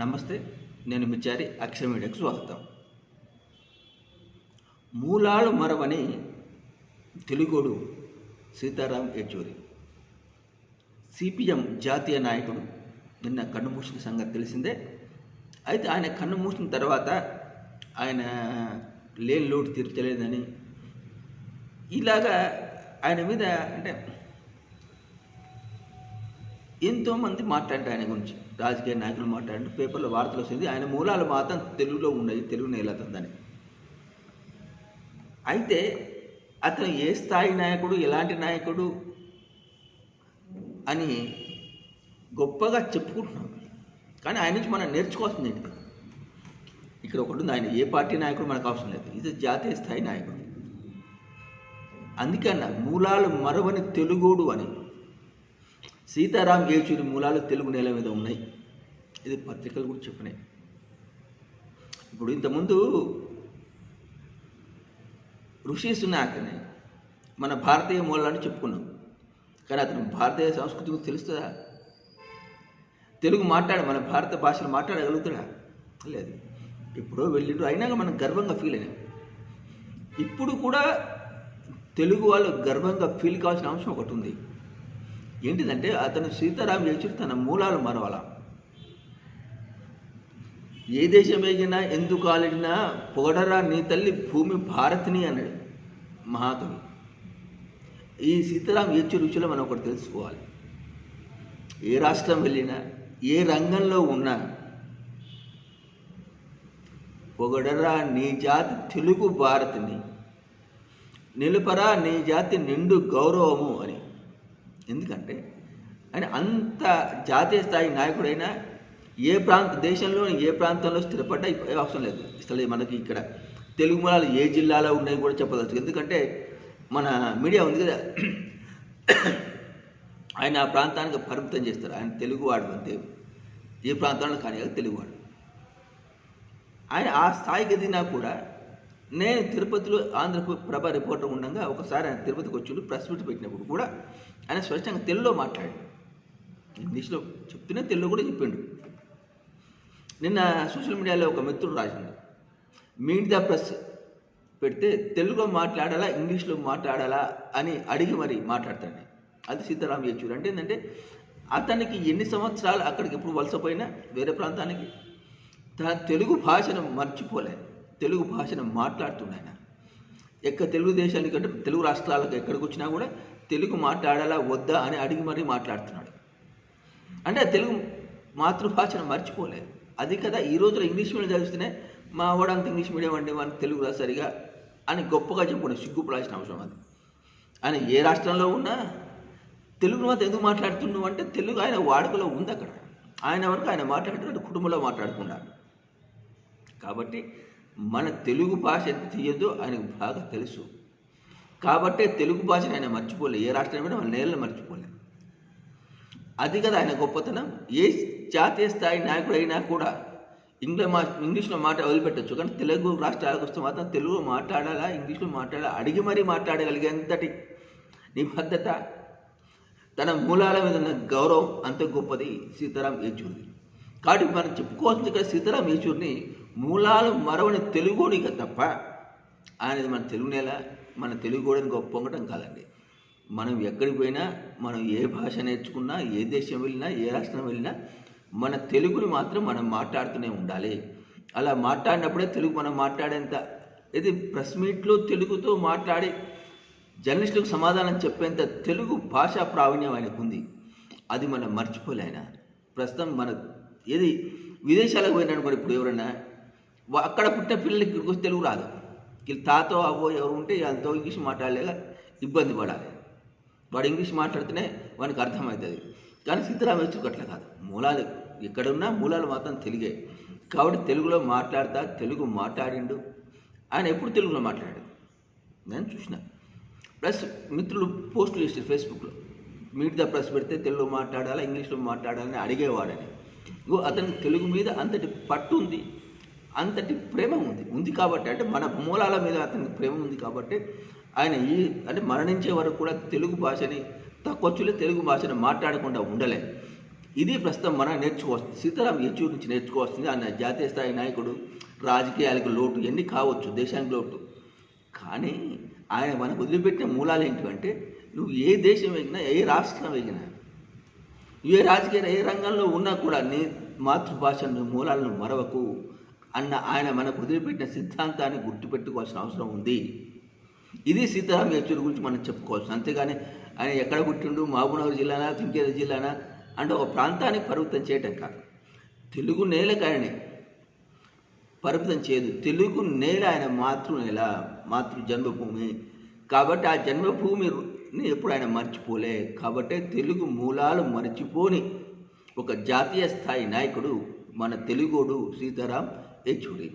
నమస్తే నేను మిచారి అక్షర మీడియాకు స్వాగతం. మూలాలు మరవని తెలుగోడు సీతారాం యెచూరి సిపిఎం జాతీయ నాయకుడు నిన్న కన్ను మూసిన సంగతి తెలిసిందే. అయితే ఆయన కన్ను మూసిన తర్వాత ఆయన లేని లోటు తీర్చలేదని ఇలాగా ఆయన మీద అంటే ఎంతోమంది మాట్లాడారు ఆయన గురించి. రాజకీయ నాయకులు మాట్లాడారు పేపర్లో వార్తలు వస్తుంది. ఆయన మూలాలు మాత్రం తెలుగులో ఉన్నాయి తెలుగు నేలతుందని. అయితే అతను ఏ స్థాయి నాయకుడు ఎలాంటి నాయకుడు అని గొప్పగా చెప్పుకుంటున్నాం. కానీ ఆయన నుంచి మనం నేర్చుకోవాల్సింది ఏంటి? ఇక్కడ ఒకటి ఉంది ఆయన ఏ పార్టీ నాయకుడు మనకు అవసరం లేదు. ఇది జాతీయ స్థాయి నాయకుడు. అందుకన్నా మూలాలు మరవని తెలుగోడు అని సీతారాం ఏచూరి మూలాలు తెలుగు నేల మీద ఉన్నాయి. ఇది పత్రికలు కూడా చెప్పినాయి. ఇప్పుడు ఇంతకుముందు ఋషి సునాక్ అని మన భారతీయ మూలాన్ని చెప్పుకున్నాం. కానీ అతను భారతీయ సంస్కృతి గురించి తెలుస్తుందా? తెలుగు మాట్లాడ మన భారత భాషను మాట్లాడగలుగుతాడా? లేదు. ఎప్పుడో వెళ్ళిండు. అయినాక మనం గర్వంగా ఫీల్ అయినాం. ఇప్పుడు కూడా తెలుగు వాళ్ళు గర్వంగా ఫీల్ కావాల్సిన అంశం ఒకటి ఉంది. ఏంటిదంటే అతను సీతారాం యేచూరి తన మూలాలు మరవల. ఏ దేశం ఎగినా ఎందుకు ఆలిడినా పొగడరా నీ తల్లి భూమి భారతిని అన్నాడు మహాకవి. ఈ సీతారాం యేచూరి రుచిలో మనం ఒకటి తెలుసుకోవాలి. ఏ రాష్ట్రం వెళ్ళినా ఏ రంగంలో ఉన్నా పొగడరా నీ జాతి తెలుగు భారతిని నిలుపరా నీ జాతి నిండు గౌరవము అని. ఎందుకంటే ఆయన అంత జాతీయ స్థాయి నాయకుడైనా ఏ ప్రాంత దేశంలో ఏ ప్రాంతంలో స్థిరపడ్డా అవసరం లేదు. అసలు మనకి ఇక్కడ తెలుగు మూలాలు ఏ జిల్లాలో ఉన్నాయి కూడా చెప్పదచ్చు ఎందుకంటే మన మీడియా ఉంది కదా. ఆయన ఆ ప్రాంతానికి పరిమితం చేస్తారు. ఆయన తెలుగువాడు అంతే ఏ ప్రాంతంలో కానీ తెలుగువాడు ఆయన ఆ స్థాయికి ఎదిగినా కూడా నేను తిరుపతిలో ఆంధ్రకు ప్రభ రిపోర్టర్ ఉండగా ఒకసారి ఆయన తిరుపతికి వచ్చిండు ప్రెస్ మీట్ పెట్టినప్పుడు కూడా ఆయన స్పష్టంగా తెలుగులో మాట్లాడి ఇంగ్లీష్లో చెప్తూనే తెలుగు కూడా చెప్పిండు. నిన్న సోషల్ మీడియాలో ఒక మిత్రుడు రాసిండు మీట్ ద ప్రెస్ పెడితే తెలుగులో మాట్లాడాలా ఇంగ్లీష్లో మాట్లాడాలా? అని అడిగి మరి మాట్లాడతాడు. అది సీతారాం యేచూరి అంటే ఏంటంటే అతనికి ఎన్ని సంవత్సరాలు అక్కడికి ఎప్పుడు వలసపోయినా వేరే ప్రాంతానికి తన తెలుగు భాషను మర్చిపోలేదు తెలుగు భాషను మాట్లాడుతున్నాయన ఎక్క తెలుగు దేశానికి అంటే తెలుగు రాష్ట్రాలకు ఎక్కడికి వచ్చినా కూడా తెలుగు మాట్లాడాలా వద్దా అని అడిగి మరీ మాట్లాడుతున్నాడు. అంటే తెలుగు మాతృభాషను మర్చిపోలేదు. అది కదా ఈ రోజులో ఇంగ్లీష్ మీడియం చదివిస్తేనే మా వాడంత ఇంగ్లీష్ మీడియం అండి మనకు తెలుగు రాదు సరిగా అని గొప్పగా చెప్పుకున్నాడు సిగ్గుపడాల్సిన అవసరం అది. ఆయన ఏ రాష్ట్రంలో ఉన్నా తెలుగు మాత్రం ఎందుకు మాట్లాడుతున్నావు అంటే తెలుగు ఆయన వాడుకలో ఉంది అక్కడ ఆయన వరకు ఆయన మాట్లాడుతున్నాడు కుటుంబంలో మాట్లాడకుండా కాబట్టి మన తెలుగు భాష ఎంత తీయదో ఆయనకు బాగా తెలుసు. కాబట్టే తెలుగు భాషను ఆయన మర్చిపోలే ఏ రాష్ట్రమైనా మన నేలను మర్చిపోలే. అది కదా ఆయన గొప్పతనం. ఏ జాతీయ స్థాయి నాయకుడు అయినా కూడా ఇంగ్లీష్ మా ఇంగ్లీష్లో మాట వదిలిపెట్టచ్చు. కానీ తెలుగు రాష్ట్రాలకు వస్తే మాత్రం తెలుగు మాట్లాడాలా ఇంగ్లీష్లో మాట్లాడాలా అడిగి మరీ మాట్లాడగలిగేంతటి నిబద్ధత తన మూలాల మీద ఉన్న గౌరవం అంత గొప్పది సీతారాం యేచూరి కాబట్టి మనం చెప్పుకోవాల్సింది ఇక్కడ సీతారాం యేచూరిని మూలాలు మరవని తెలుగునిక తప్ప ఆయనది మన తెలుగు నేల మన తెలుగు కూడా గొప్ప పొంగటం కాదండి. మనం ఎక్కడికి పోయినా మనం ఏ భాష నేర్చుకున్నా ఏ దేశం వెళ్ళినా ఏ రాష్ట్రం వెళ్ళినా మన తెలుగుని మాత్రం మనం మాట్లాడుతూనే ఉండాలి. అలా మాట్లాడినప్పుడే తెలుగు మనం మాట్లాడేంత ఇది ప్రెస్ మీట్లో తెలుగుతో మాట్లాడి జర్నలిస్టులకు సమాధానం చెప్పేంత తెలుగు భాషా ప్రావీణ్యం ఆయనకు ఉంది అది మనం మర్చిపోలే ఆయన ప్రస్తుతం మన ఏది విదేశాలకు పోయిననుకోండి ఇప్పుడు ఎవరైనా అక్కడ పుట్టిన పిల్లలకి ఇక్కడికి వచ్చి తెలుగు రాదు. వీళ్ళు తాతో అవ్వో ఎవరు ఉంటే వాళ్ళతో ఇంగ్లీష్ మాట్లాడలేక ఇబ్బంది పడాలి. వాడు ఇంగ్లీష్ మాట్లాడితేనే వానికి అర్థమవుతుంది. కానీ సిద్ధరామేశ్వరికి అట్లా కాదు. మూలాలు ఎక్కడున్నా మూలాలు మాత్రం తెలుగే. కాబట్టి తెలుగులో మాట్లాడతా తెలుగు మాట్లాడిండు. ఆయన ఎప్పుడు తెలుగులో మాట్లాడాడు? నేను చూసిన. ప్లస్ మిత్రులు పోస్టులు చేస్తారు ఫేస్బుక్లో. మీట్ ద ప్రెస్ పెడితే తెలుగులో మాట్లాడాలా ఇంగ్లీష్లో మాట్లాడాలని అడిగేవాడని. ఇగో అతనికి తెలుగు మీద అంతటి పట్టు ఉంది. అంతటి ప్రేమ ఉంది. ఉంది కాబట్టి అంటే మన మూలాల మీద అతనికి ప్రేమ ఉంది కాబట్టి ఆయన ఈ అంటే మరణించే వరకు కూడా తెలుగు భాషని తక్కువచ్చులే తెలుగు భాషను మాట్లాడకుండా ఉండలే. ఇది ప్రస్తుతం మనం నేర్చుకోవచ్చు సీతారాం యెచూరి నుంచి నేర్చుకోవాల్సింది ఆయన జాతీయ స్థాయి నాయకుడు రాజకీయాలకు లోటు ఎన్ని కావచ్చు దేశానికి లోటు. కానీ ఆయన మనకు వదిలిపెట్టిన మూలాలు ఏంటంటే నువ్వు ఏ దేశం వెగినా ఏ రాష్ట్రం వెగినా ఏ రాజకీయ ఏ రంగంలో ఉన్నా కూడా నీ మాతృభాషను మూలాలను మరవకు. అన్న ఆయన మనకు వదిలిపెట్టిన సిద్ధాంతాన్ని గుర్తుపెట్టుకోవాల్సిన అవసరం ఉంది. ఇది సీతారాం యచూరి గురించి మనం చెప్పుకోవచ్చు. అంతేగాని ఆయన ఎక్కడ పుట్టిండు? మహబూబ్నగర్ జిల్లానా? తుంకేద జిల్లానా? అంటే ఒక ప్రాంతానికి పరిమితం చేయటం కాదు. తెలుగు నేల ఆయనే పరిమితం చేయదు. తెలుగు నేల ఆయన మాతృ నేల మాతృ జన్మభూమి కాబట్టి ఆ జన్మభూమిని ఎప్పుడు ఆయన మర్చిపోలే. కాబట్టి తెలుగు మూలాలు మర్చిపోని ఒక జాతీయ స్థాయి నాయకుడు మన తెలుగోడు సీతారాం యెచూరి